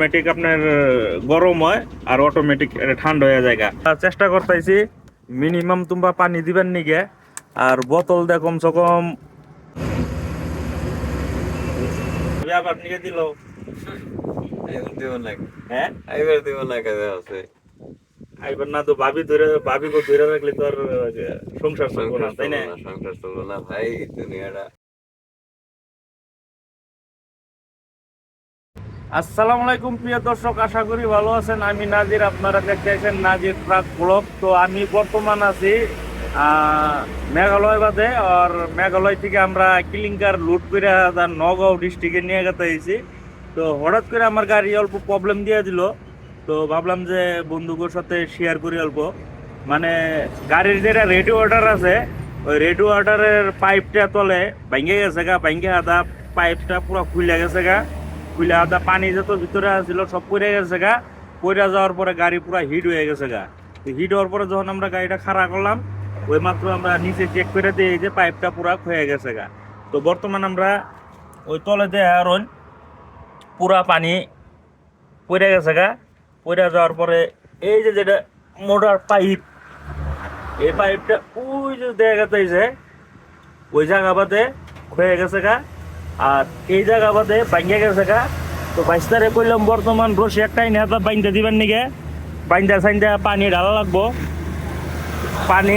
Automatic আপনার গরম হয় আর অটোমেটিক ঠান্ডা হয়ে যায়। চেষ্টা করতেছি মিনিমাম তোমরা পানি দিবেন নিগে আর বোতল দিয়ে কমসে কম। আবার নিয়ে দিল। হ্যাঁ? এবার দিব না কাজে আছে। আইবার না তো ভাবি ধরে ভাবি কো ধরে রাখলে তো আর সংসার চলবো না তাই না? সংসার চলবো না। ভাই দুনিয়াটা। আসসালামু আলাইকুম, প্রিয় দর্শক, আশা করি ভালো আছেন। আমি নাজির, আপনারা দেখতেছেন নাজির ট্রাক ব্লক তো আমি বর্তমান আছি মেঘালয় বাদে, আর মেঘালয় থেকে আমরা কিলিংকার লুট করে তার নগাঁও ডিস্ট্রিক্টে নিয়ে গেতে হয়েছি তো হঠাৎ করে আমার গাড়ি অল্প প্রবলেম দিয়ে দিল। তো ভাবলাম যে বন্ধুদের সাথে শেয়ার করি অল্প। মানে গাড়ির যেটা রেডিও অর্ডার আছে, ওই রেডিও অর্ডারের পাইপটা তলে ভেঙে গেছে গা, ভেঙে আদা পাইপটা পুরো খুলে গেছে গা। খুলে পানি যত ভিতরে আছিল, সব পড়ে গেছে গা। পড়ে যাওয়ার পরে গাড়ি পুরো হিট হয়ে গেছে গা। তো হিট হওয়ার পরে যখন আমরা গাড়িটা খাড়া করলাম, ওই মাত্র আমরা নিচে চেক করে দিই যে পাইপটা পুরা ক্ষয়ে গেছে গা। তো বর্তমান আমরা ওই তলে দেয় আর পুরা পানি পড়ে গেছে গা। পড়ে যাওয়ার পরে এই যে যেটা মোটর পাইপ এই পাইপটা ওই যে দেখা গেছে ওই জায়গা বাদে ক্ষয়ে গেছে গা। আর এই জায়গা বাদে ভাঙ্গে গেছে গা। তো বাইশটারে কইলাম বর্তমান রশি একটাই নেতা বাইন্দা দিবেন নিকে? বাইন্দা সাইন্দা পানি ঢালা লাগবো। পানি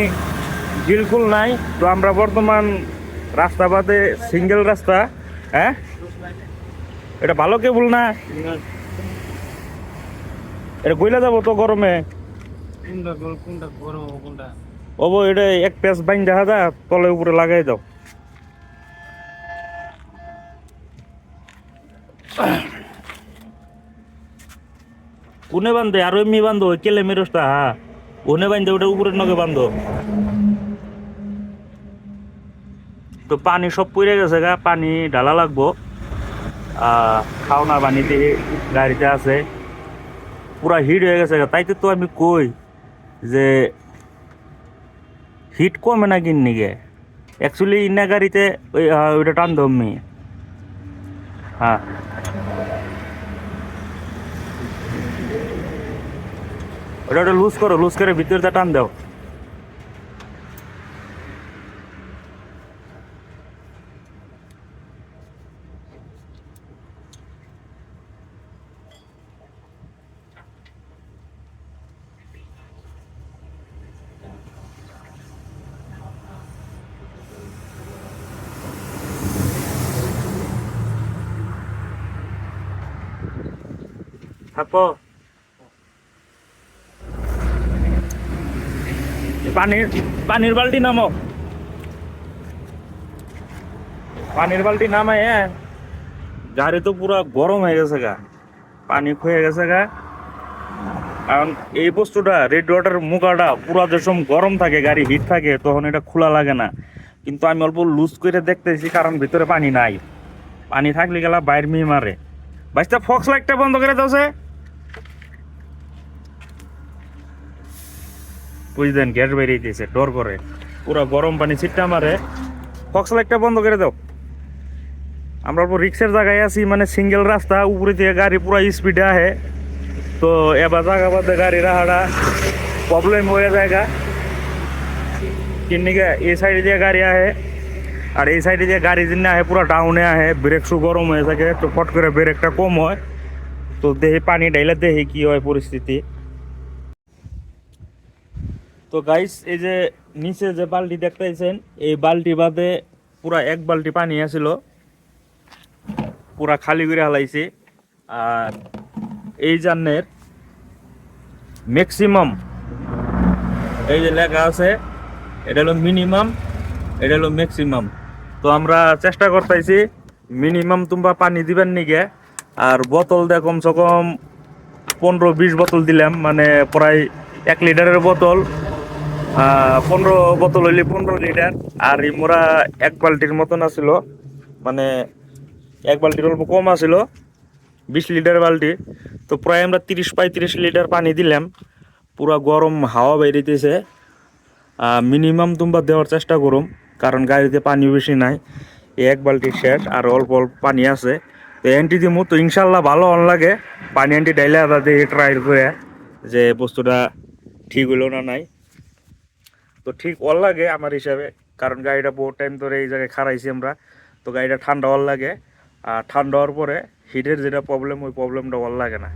বিলকুল নাই। তো আমরা বর্তমান রাস্তা বাদে সিঙ্গেল রাস্তা হ্যাঁ? এটা ভালো কেবল না? এটা কইলা যাব তো গরমে? কোনটা কোনটা গরম কোনটা? ওবো এটা এক পেস বাইন দেখা যা তলে উপরে লাগাই দাও। কোনে বান্ধে, আর এমনি বান্ধো কেলে মেরসটা হা। ওনে বান্ধে, ওটা উপরের নগে বান্ধো তো পানি সব পড়ে গেছে গা, পানি ঢালা লাগবো। খাওনা পানি দিয়ে গাড়িতে আছে। পুরা হিট হয়ে গেছে গা, তাইতে তো আমি কই যে হিট কমে না কিন নিগে অ্যাকচুয়ালি ইন্না গাড়িতে ওই ওইটা টান ধমনি হ্যাঁ ওটা ওটা লুজ করো লুজ করে ভিতরটা টান দাও। থাকো। পানির পানির বালতি নামো। পানির বালতি নামাই হ্যাঁ গাড়ি তো পুরো গরম হয়ে গেছে গা। পানি খুয়ে গেছে গা। কারণ এই বস্তুটা রেড ওয়াটার মুখাটা পুরা যেসব গরম থাকে, গাড়ি হিট থাকে, তখন এটা খোলা লাগে না। কিন্তু আমি অল্প লুজ করে দেখতেছি, কারণ ভিতরে পানি নাই। পানি থাকলে গেলা বাইর মি মারে বাইশটা ফক্স লাইটটা বন্ধ করে দাও বুঝলেন গ্যাস বেরিয়েছে ডর করে। পুরো গরম পানি ছিটটা মারে। ফক্স লাইটটা বন্ধ করে দাও। আমরা অল্প রিক্সের জায়গায় আছি মানে সিঙ্গেল রাস্তা, উপরে দিয়ে গাড়ি পুরো স্পিডে আহে। তো এবার জায়গা বাদে গাড়ি রাহাটা প্রবলেম হয়ে জায়গা কিন্নিকে এই সাইডে দিয়ে গাড়ি আহে। আর এই সাইডে দিয়ে গাড়ি যিনি আহে, পুরো ডাউনে আহে। ব্রেক শু গরম হয়ে থাকে, তো ফট করে ব্রেকটা কম হয়। তো দেহে পানি ডাইলে দেহে কি হয় পরিস্থিতি? তো গাইস এই যে নিচে যে বালতি দেখতেছেন, এই বালতি বাদে পুরা এক বালতি পানি আছিল। পুরা খালি করে হালাইছে। আর এই জান্নের ম্যাক্সিমাম এই যে লেখা আছে, এটা হলো মিনিমাম এটা হলো ম্যাক্সিমাম তো আমরা চেষ্টা করতেছি মিনিমাম তোমরা পানি দিবেন নিগে আর বোতল দিয়ে কমসে কম পনেরো বিশ বোতল দিলাম মানে প্রায় এক লিটারের বোতল। পনেরো বোতল হইলে পনেরো লিটার। আর মোরা এক বালতির মতন আছিল। মানে এক বালতির অল্প কম আছিল। বিশ লিটার বালতি। তো প্রায় আমরা তিরিশ পঁয়ত্রিশ লিটার পানি দিলাম। পুরা গরম হাওয়া বেরিয়েছে মিনিমাম তোমরা দেওয়ার চেষ্টা করুম। কারণ গাড়িতে পানি বেশি নাই। এক বালতি শেষ। আর অল্প অল্প পানি আছে। তো এন্টি দিমু। তো ইনশাল্লাহ ভালো অন লাগে। পানি এন্টি ডাইলে আবার দিয়ে ট্রাই করে যে বস্তুটা ঠিক হইল না নাই। তো ঠিক অল লাগে আমার হিসাবে, কারণ গাড়িটা বহুত টাইম ধরে এই জায়গায় খারাইছি আমরা। তো গাড়িটা ঠান্ডা অল লাগে, আর ঠান্ডা হওয়ার পরে হিটের যেটা প্রবলেম ওই প্রবলেমটা অল লাগে না।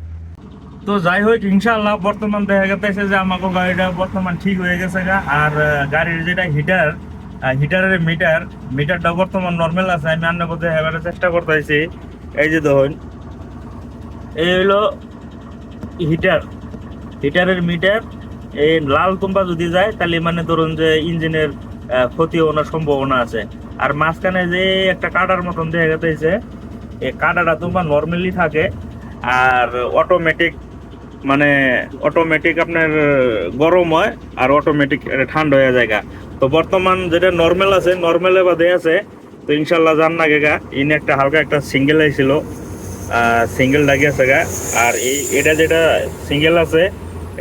তো যাই হোক, ইনশাআল্লাহ বর্তমান দেখা গেছে যে আমাকে গাড়িটা বর্তমান ঠিক হয়ে গেছে গা, আর গাড়ির যেটা হিটার হিটারের মিটার মিটারটা বর্তমান নর্মাল আছে, আমি রান্না করতে এবারে চেষ্টা করতেছি। এই যে ধরুন, এই হলো হিটার হিটারের মিটার এই লাল তুম্বা যদি যায়, তাহলে মানে ধরুন যে ইঞ্জিনের ক্ষতি হওয়ার সম্ভাবনা আছে। আর মাঝখানে যে একটা কাটার মতন দেখা গেছে এই কাটাটা তোমার নর্মালি থাকে, আর অটোমেটিক মানে অটোমেটিক আপনার, গরম হয়, আর অটোমেটিক ঠান্ডা হয়ে যায় তো বর্তমান যেটা নর্মাল আছে নর্মালে বাদে আছে, তো ইনশাল্লাহ জান না গেগা ইন একটা হালকা একটা সিঙ্গেল আইছিল সিঙ্গেল লাগিয়ে আছে গা। আর এই, এটা যেটা সিঙ্গেল আছে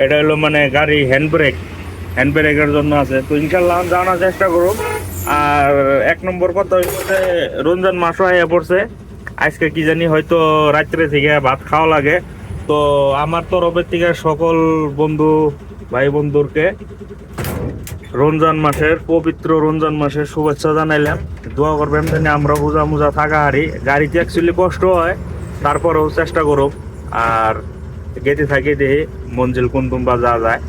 এটা হলো মানে গাড়ি হ্যান্ড ব্রেক হ্যান্ড ব্রেকের জন্য আছে। তো ইনশাল্লাহ জানার চেষ্টা করব। আর এক নম্বর কথা হচ্ছে, রমজান মাসও আইয়া পড়ছে। আজকে কি জানি হয়তো রাত্রে থেকে ভাত খাওয়া লাগে। তো আমার তরফের থেকে সকল বন্ধু, ভাই বন্ধুরকে রমজান মাসের, পবিত্র রমজান মাসের শুভেচ্ছা জানাইলাম। দোয়া করবেন জানি আমরা বোঝা মোজা থাকা হারি। গাড়িতে অ্যাকচুয়ালি কষ্ট হয়, তারপরেও চেষ্টা করব। আর গেতে থাকি দেখি মঞ্জিল কোন বা যা যায়।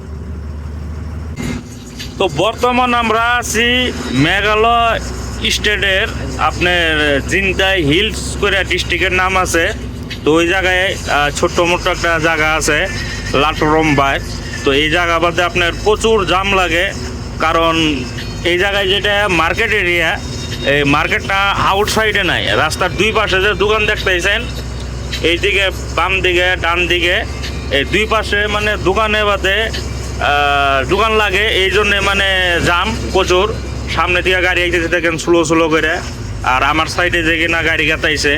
তো বর্তমান আমরা আছি মেঘালয় স্টেটের আপনার জিন্তাই হিলস করে ডিস্ট্রিক্টের নাম আছে। তো ওই জায়গায় ছোট্ট মোট্ট একটা জায়গা আছে লাটরম্বায় তো এই জায়গা বাদে আপনার প্রচুর জাম লাগে, কারণ এই জায়গায় যেটা মার্কেট এরিয়া এই মার্কেটটা আউটসাইডে নাই। রাস্তার দুই পাশে যে দোকান দেখতেছেন এইদিকে বাম দিকে ডান দিকে এই দুই পাশে মানে দোকানে বাদে দোকান লাগে, এই জন্য মানে জাম প্রচুর। সামনে থেকে গাড়ি আইতেছে, দেখেন স্লো স্লো করে। আর আমার সাইডে যে কিনা গাড়ি গাতাইছে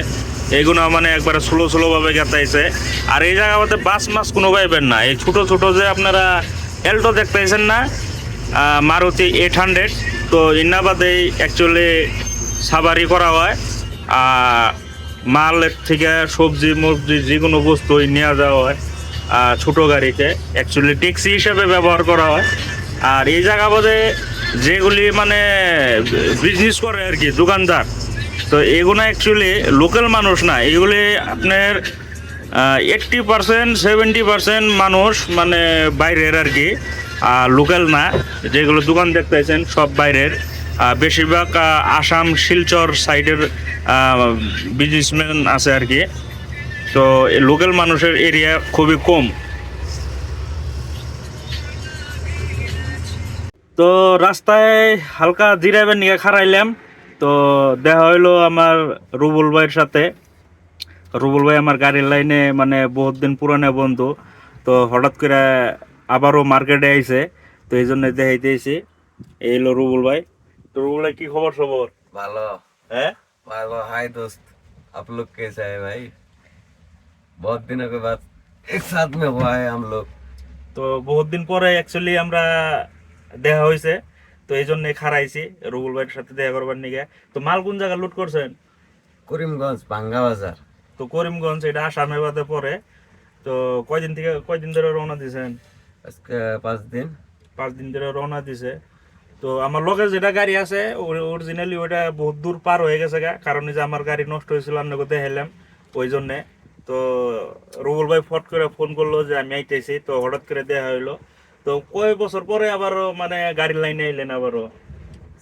এগুলো মানে একবারে স্লো স্লো ভাবে গাতাইছে। আর এই জায়গাতে বাস মাস কোনো পাইবেন না। এই ছোটো ছোটো যে আপনারা এল্টো দেখতেছেন না মারুতি এইট হান্ড্রেড তো ইন্নাবাদে অ্যাকচুয়ালি সাবারি করা হয়। মালের থেকে সবজি মবজি যে কোনো বস্তু নেওয়া যাওয়া হয়। ছোট গাড়িতে। অ্যাকচুয়ালি ট্যাক্সি হিসেবে ব্যবহার করা হয়। আর এই জায়গা বাদে যেগুলি মানে বিজনেস করে আর কি, দোকানদার, তো এগুলো অ্যাকচুয়ালি লোকাল মানুষ না। এগুলি আপনার এইট্টি পার্সেন্ট সেভেন্টি পার্সেন্ট মানুষ মানে বাইরের আর কি, আর লোকাল না। যেগুলো দোকান দেখতেছেন, সব বাইরের। বেশিরভাগ আসাম, শিলচর সাইডের বিজনেসম্যান আছে আর কি। তো লোকাল মানুষের এরিয়া খুবই কম। তো রাস্তায় হালকা জিরাবের নিয়ে খারাইলাম তো দেখা হইল আমার রুবুল ভাইয়ের সাথে। রুবুল ভাই আমার গাড়ির লাইনে মানে বহুত দিন পুরানো বন্ধু। তো হঠাৎ করে আবারও মার্কেটে আইছে। তো এই জন্য দেখাইতেছি এই হলো রুবুল ভাই। তো রুবুল ভাই কি খবর সবর ভালো। হ্যাঁ? ভালো হাই দোস্ত। আপলোক কে চাই ভাই? बहुत दिनों के बाद एक साथ में हुआ है हम लोग তো বহুত দিন পরে অ্যাকচুয়ালি আমরা দেখা হয়েছে তো এই জন্য খারাইছি রুবুল ভাইয়ের সাথে দেখা করবার নিগে তো মাল কোন জায়গা লুট করছেন করিমগঞ্জ ভাঙ্গা বাজার তো করিমগঞ্জ এটা আসামে বাদে পরে তো কয়দিন থেকে কয়দিন ধরে রওনা দিয়েছেন আজকে পাঁচ দিন পাঁচ দিন ধরে রওনা দিছে তো আমার লগে যেটা গাড়ি আছে অরিজিনালি ওটা বহুত দূর পার হয়ে গেছে গা কারণ এই যে আমার গাড়ি নষ্ট হয়েছিল আমি কোথায় হেলাম ওই জন্যে তো রুবুল ভাই ফট করে ফোন করল যে আমি আইতেছি তো হঠাৎ করে দেখা হইল। তো কয় বছর পরে আবারও মানে গাড়ির লাইনে আইলেন আবারও?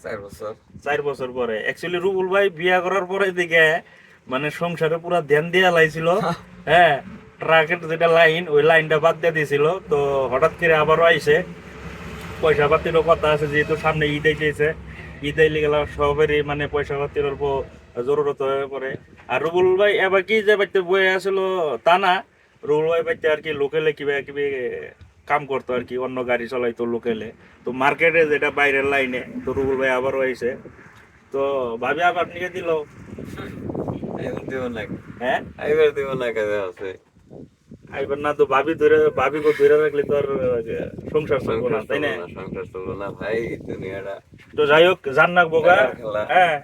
চার বছর। চার বছর পরে। অ্যাকচুয়ালি রুবুল ভাই বিয়া করার পরে দিকে মানে সংসারে পুরা ধ্যান দিয়া লাইছিল। হ্যাঁ ট্রাকের যেটা লাইন ওই লাইনটা বাদ দিয়ে দিয়েছিল তো হঠাৎ করে আবারও আইসে পয়সা পাতিরও কথা আছে যেহেতু সামনে ঈদ আইতেছে। ঈদ আইলে গেলে সবেরই মানে পয়সা পাতির অল্প জরুরত হয়ে পড়ে। আর রুবুল ভাই এবার কি যে বাইতে বয়ে আসলো তা না। রুবুল ভাই বাইতে আর কি লোকেলে কিবা কিবি কাম করতো আর কি অন্য গাড়ি চলাইতো লোকেলে। তো মার্কেটে যেটা বাইরের লাইনে তো রুবুল ভাই আবারও আইসে তো ভাবি আবার নিয়ে দিল। আইবার দিব না। হ্যাঁ? আইবার দিব না কাজে আছে? আইবার না তো ভাবি ধরে ভাবি কো ধরে রাখলে তো আর সংসার চলবো না তাই না? সংসার চলবো না ভাই দুনিয়াটা। তো যাই হোক জান না বোকা হ্যাঁ।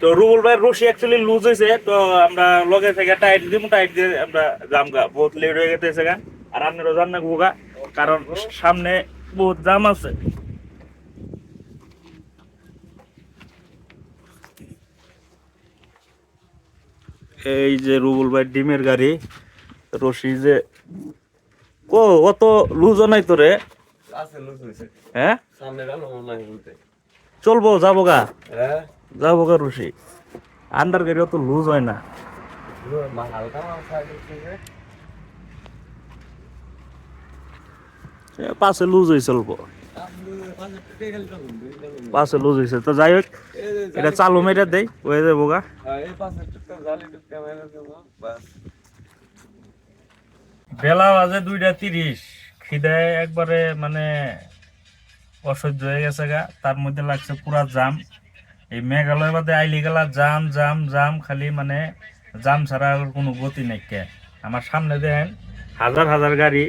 তো রুবুল ভাই রশি অ্যাকচুয়ালি লুজ হয়েছে তো আমরা লগে থেকে টাইট দিব টাইট দিয়ে আমরা জাম গা বহুত লেট হয়ে গেছে গা। আর আপনারও জান না গা কারণ সামনে বহুত জাম আছে। এই যে রুবুল ভাই ডিমের গাড়ি রশি যে ও অত লুজও নাই তো রে? লুজ হয়? চলবো যাব গা। হ্যাঁ? যাব গা রশি। আন্ডার গাড়ি অত লুজ হয় না। পাশে লুজ হয়ে চলবো পাশে লুজ হয়েছে তো যাই হোক, এটা চালু মেরে দেই, হয়ে যাব গা বেলা বাজে দুইটা তিরিশ। খিদায় একবারে মানে অসহ্য হয়ে গেছে গা। তার মধ্যে লাগছে পুরা জাম। এই মেঘালয় বাদে আইলি গেলা জাম জাম জাম, খালি মানে জাম ছাড়া কোনো গতি নাই আমার সামনে দেখেন হাজার হাজার গাড়ি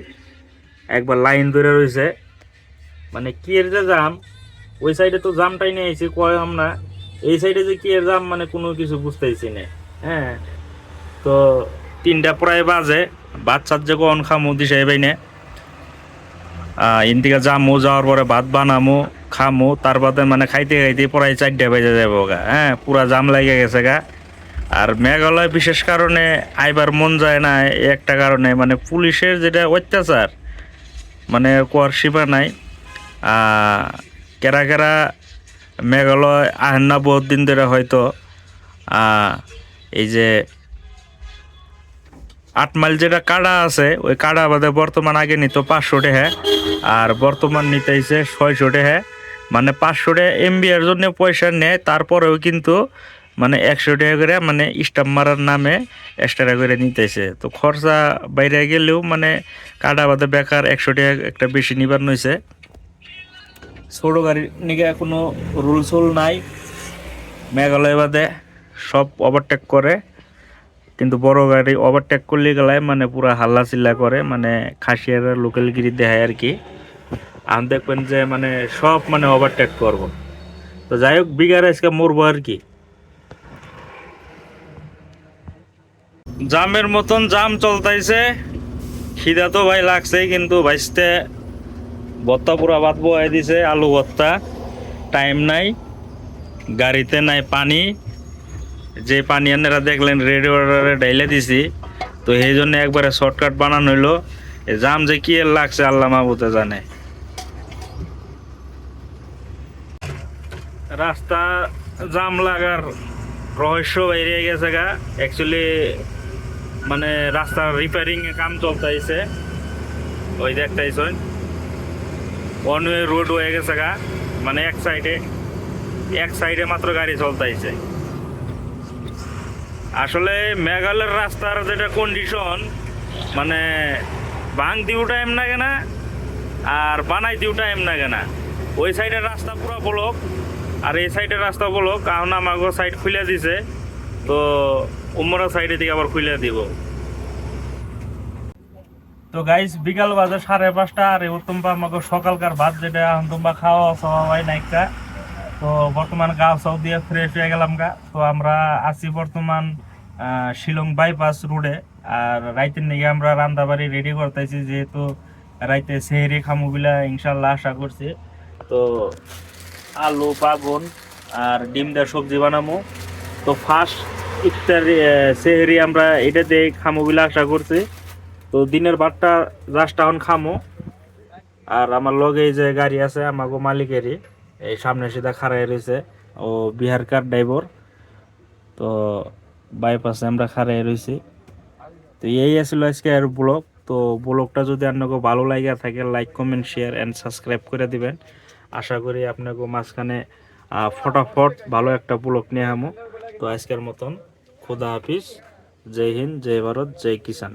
একবার লাইন ধরে রয়েছে মানে কি এর যে জাম? ওই সাইডে তো জামটাই নিয়ে আইছি কয় আমরা এই সাইডে যে কি এর জাম মানে কোনো কিছু বুঝতেইছি না হ্যাঁ তো তিনটা প্রায় বাজে। বাচ্চার যে কখন খামু দিছে বাইনে ইন্দিকে যামু, যাওয়ার পরে ভাত বানামু, খামু, তার বাদে মানে খাইতে খাইতে প্রায় চারটে বেজে যাব গা হ্যাঁ পুরা জাম লাগে গেছে গা। আর মেঘালয় বিশেষ কারণে আইবার মন যায় না একটা কারণে মানে পুলিশের যেটা অত্যাচার মানে কোয়ার সীমা নাই। কেরা কেরা মেঘালয় আহেন না বহুত দিন ধরে হয়তো এই যে আট মাইল যেটা কাড়া আছে, ওই কাড়া বাদে বর্তমান আগে নিত পাঁচশো টাকা আর বর্তমান নিতেছে ছয়শো টাকা। মানে পাঁচশো এমবি এর জন্য পয়সা নেয়, তারপরেও কিন্তু মানে একশো করে মানে স্টাম্প মারার নামে এক্সট্রা করে নিতেছে তো খরচা বাইরে গেলেও মানে কাটা বাদে বেকার একশো একটা বেশি নিবার নইছে ছোটো গাড়ির নিকে কোনো রুল সুল নাই। মেঘালয় বাদে সব ওভারটেক করে। কিন্তু বড় গাড়ি ওভারটেক করলে গেলায় মানে পুরা হাল্লা চিল্লা করে মানে খাসিয়ার লোকাল গিরি দেখায় আর কি। আর দেখবেন যে মানে সব মানে ওভারটেক করব। তো যাই হোক বিগার আজকে মরবো আর কি। জামের মতন জাম চলতাইছে। খিদা তো ভাই লাগছে কিন্তু ভাইসতে ভত্তা পুরা ভাত বহাই দিছে আলু ভত্তা। টাইম নাই, গাড়িতে নাই পানি। যে পানি আনেরা দেখলেন, রেডি অর্ডারে ডাইলে দিছি, তো সেই জন্য একবারে শর্টকাট বানানো হইল। জাম যে কি লাগছে, আল্লাহ মাহবুতে জানে। রাস্তা জাম লাগার রহস্য বেরিয়ে গেছে গা। অ্যাকচুয়ালি মানে রাস্তার রিপেয়ারিং কাম চলতেছে ওই দেখতেছেন ওয়ান ওয়ে রোড হয়ে গেছে গা। মানে এক সাইডে এক সাইডে মাত্র গাড়ি চলতেছে আসলে মেঘালয়ের রাস্তার যেটা কন্ডিশন মানে ভাঙ দিও টাইম লাগে না আর বানাই দিও টাইম লাগে না। ওই সাইডের রাস্তা পুরো ব্লক আর এই সাইডের রাস্তা ব্লক কারণ আমাকে সাইড খুলে দিছে, তো উমরা সাইডে থেকে আবার খুলে দিব। তো গাইস বিকাল বাজে সাড়ে পাঁচটা, আর তোমরা আমাকে সকালকার ভাত যেটা এখন তোমরা খাওয়া খাওয়া হয় নাইকা তো বর্তমান গা সব দিয়ে ফ্রেশ হয়ে গেলাম গা। তো আমরা আছি বর্তমান শিলং বাইপাস রোডে আর রাইতের নিগে আমরা রান্দাবাড়ি রেডি করতেছি, যেহেতু রাইতে সেহেরি খামুগুলা ইনশাল্লাহ আশা করছি। তো আলু, বাগুন আর ডিম দিয়ে সবজি বানামো। তো ফার্স্ট ইফতারি সেহেরি আমরা এটা দিয়ে খামুগুলা আশা করছি। তো দিনের বারটা জাস্ট এখন খামো। আর আমার লগে যে গাড়ি আছে আমাকে মালিকেরই। এই সামনে সিধা খাড়াই রয়েছে। ও বিহার কার ড্রাইভার? তো বাইপাসে আমরা খাড়াই রয়েছি। তো এই আসলে আজকে আর ব্লগ। তো ব্লগটা যদি আপনাকে ভালো লাগে থাকে like comment share and subscribe করে দিবেন। আশা করি আপনাকে মাঝখানে ফটাফট ভালো একটা ব্লগ নিয়ে আমো তো আজকের মতন খুদা হাফিজ। জয় হিন্দ, জয় ভারত, জয় কিষান